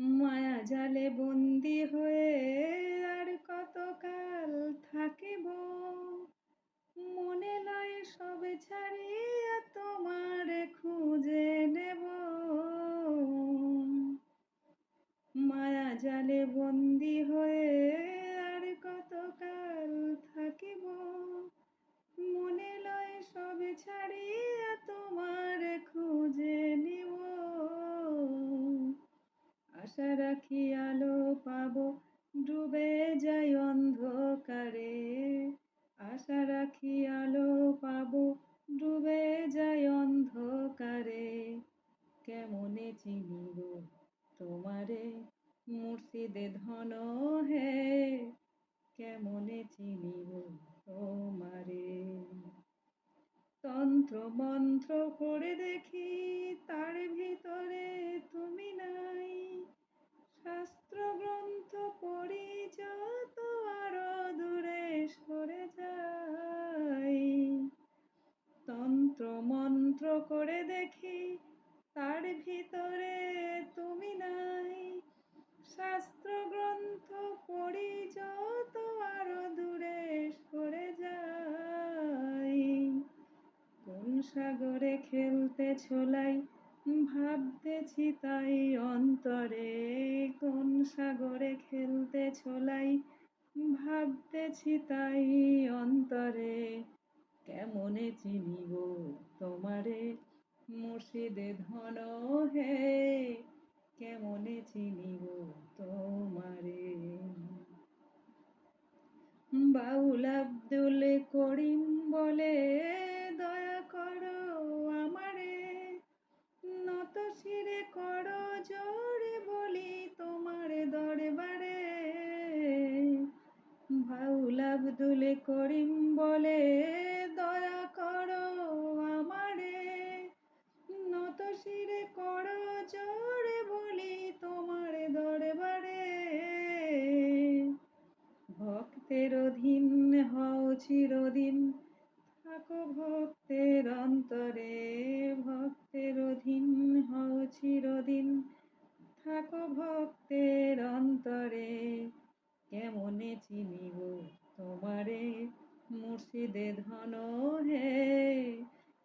মায়া জালে বন্দি হয়ে আর কতকাল থাকিব? মনে লয় সবে ছাড়িয়া তোমার খুঁজে নেব। মায়া জালে বন্দি আশা রাখি আলো পাব? ডুবে যাই অন্ধকারে। আশা রাখি আলো পাব? ডুবে যাই অন্ধকারে। কেমনে চিনিব তোমারে মুর্শিদে ধন হে? কেমনে চিনিব তোমারে? তন্ত্র মন্ত্র করে দেখি মন্ত্র করে দেখি, তার ভিতরে তুমি নাই। শাস্ত্র গ্রন্থ পড়ি যত আরও দূরে সরে যাই। কোন সাগরে খেলতে ছোলাই, ভাবতেছি তাই অন্তরে। কোন সাগরে খেলতে ছোলাই, ভাবতেছি তাই অন্তরে। কেমনে চিনিব তোমারে? মুর্শিদে ধন হে, কেমনে চিনিব তোমারে? বাউল আব্দুল করিম বলে, দয়া করো আমারে, নত শিরে করো জোরে বলি তোমার দরবারে। বাউল আব্দুল করিম বলে শিরে করো জোরে বলি তোমার দরবারে। ভক্তের অধীন হও চিরদিন, থাকো ভক্তের অন্তরে। ভক্তের অধীন হও চিরদিন, থাকো ভক্তের অন্তরে। কেমনে চিনিব তোমারে মুর্শিদে ধন হে?